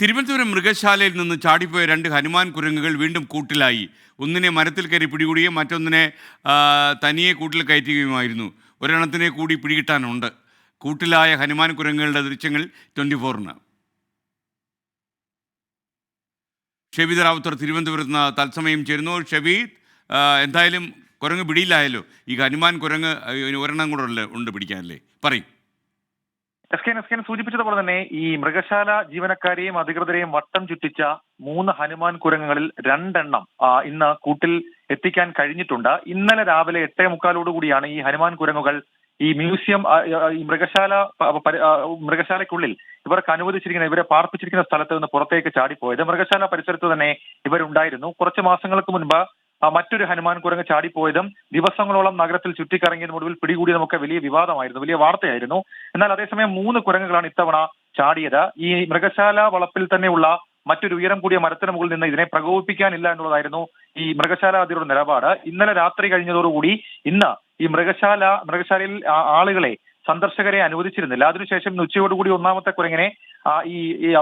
തിരുവനന്തപുരം മൃഗശാലയിൽ നിന്ന് ചാടിപ്പോയ രണ്ട് ഹനുമാൻ കുരങ്ങുകൾ വീണ്ടും കൂട്ടിലായി. ഒന്നിനെ മരത്തിൽ കയറി പിടികൂടുകയും മറ്റൊന്നിനെ തനിയെ കൂട്ടിൽ കയറ്റുകയുമായിരുന്നു. ഒരെണ്ണത്തിനെ കൂടി പിടികിട്ടാനുണ്ട്. കൂട്ടിലായ ഹനുമാൻ കുരങ്ങുകളുടെ ദൃശ്യങ്ങൾ ട്വന്റി ഫോറിന് ഷെബീദ് റാവുത്തർ തിരുവനന്തപുരത്ത് നിന്ന് തത്സമയം ചേരുന്നു. ഷബീദ് എന്തായാലും കുരങ്ങ് പിടിയിലായല്ലോ. ഈ ഹനുമാൻ കുരങ്ങ് ഒരെണ്ണം കൂടെ ഉണ്ട് പിടിക്കാനല്ലേ? പറയും. എസ് കെ എസ് കെ സൂചിപ്പിച്ചതുപോലെ തന്നെ ഈ മൃഗശാല ജീവനക്കാരെയും അധികൃതരെയും വട്ടം ചുറ്റിച്ച മൂന്ന് ഹനുമാൻ കുരങ്ങുകളിൽ രണ്ടെണ്ണം ഇന്ന് കൂട്ടിൽ എത്തിക്കാൻ കഴിഞ്ഞിട്ടുണ്ട്. ഇന്നലെ രാവിലെ എട്ടേ മുക്കാലോടുകൂടിയാണ് ഈ ഹനുമാൻ കുരങ്ങുകൾ ഈ മ്യൂസിയം ഈ മൃഗശാല മൃഗശാലയ്ക്കുള്ളിൽ ഇവർക്ക് അനുവദിച്ചിരിക്കുന്ന ഇവരെ പാർപ്പിച്ചിരിക്കുന്ന സ്ഥലത്ത് നിന്ന് പുറത്തേക്ക് ചാടിപ്പോയത്. മൃഗശാല പരിസരത്ത് തന്നെ ഇവരുണ്ടായിരുന്നു. കുറച്ച് മാസങ്ങൾക്ക് മുൻപ് മറ്റൊരു ഹനുമാൻ കുരങ്ങ് ചാടിപ്പോയതും ദിവസങ്ങളോളം നഗരത്തിൽ ചുറ്റിക്കറങ്ങിയതും ഒടുവിൽ പിടികൂടിയതുമൊക്കെ വലിയ വിവാദമായിരുന്നു വലിയ വാർത്തയായിരുന്നു. എന്നാൽ അതേസമയം മൂന്ന് കുരങ്ങുകളാണ് ഇത്തവണ ചാടിയത്. ഈ മൃഗശാല വളപ്പിൽ തന്നെയുള്ള മറ്റൊരു ഉയരം കൂടിയ മരത്തിന് മുകളിൽ നിന്ന് ഇതിനെ പ്രകോപിപ്പിക്കാനില്ല എന്നുള്ളതായിരുന്നു ഈ മൃഗശാല അതിരുടെ നിലപാട്. ഇന്നലെ രാത്രി കഴിഞ്ഞതോടുകൂടി ഇന്ന് ഈ മൃഗശാല മൃഗശാലയിൽ ആളുകളെ സന്ദർശകരെ അനുവദിച്ചിരുന്നില്ല. അതിനുശേഷം ഇന്ന് ഉച്ചയോടുകൂടി ഒന്നാമത്തെ കുരങ്ങിനെ ഈ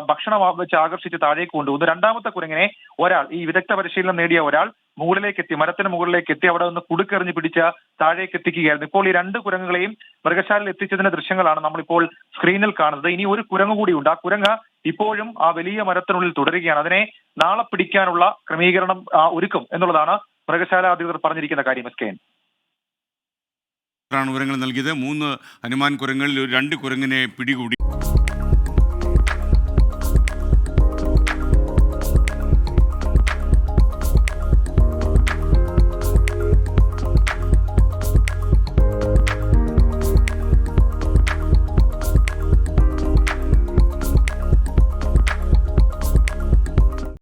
ഭക്ഷണം വെച്ച് ആകർഷിച്ച് താഴേക്ക് കൊണ്ടുവന്നു. രണ്ടാമത്തെ കുരങ്ങിനെ ഒരാൾ ഈ വിദഗ്ധ പരിശീലനം നേടിയ ഒരാൾ മുകളിലേക്ക് എത്തി മരത്തിന് മുകളിലേക്ക് എത്തി അവിടെ നിന്ന് കുടുക്കെറിഞ്ഞ് പിടിച്ച താഴേക്ക് എത്തിക്കുകയായിരുന്നു. ഇപ്പോൾ ഈ രണ്ട് കുരങ്ങുകളെയും മൃഗശാലയിൽ എത്തിച്ചതിന്റെ ദൃശ്യങ്ങളാണ് നമ്മളിപ്പോൾ സ്ക്രീനിൽ കാണുന്നത്. ഇനി ഒരു കുരങ്ങ് കൂടിയുണ്ട്. ആ കുരങ്ങ് ഇപ്പോഴും ആ വലിയ മരത്തിനുള്ളിൽ തുടരുകയാണ്. അതിനെ നാളെ പിടിക്കാനുള്ള ക്രമീകരണം ഒരുക്കും എന്നുള്ളതാണ് മൃഗശാല അധികൃതർ പറഞ്ഞിരിക്കുന്ന കാര്യം എസ് കെ വിവരങ്ങൾ നൽകിയത്. മൂന്ന് ഹനുമാൻ കുരങ്ങളിൽ ഒരു രണ്ട് കുരങ്ങിനെ പിടികൂടി.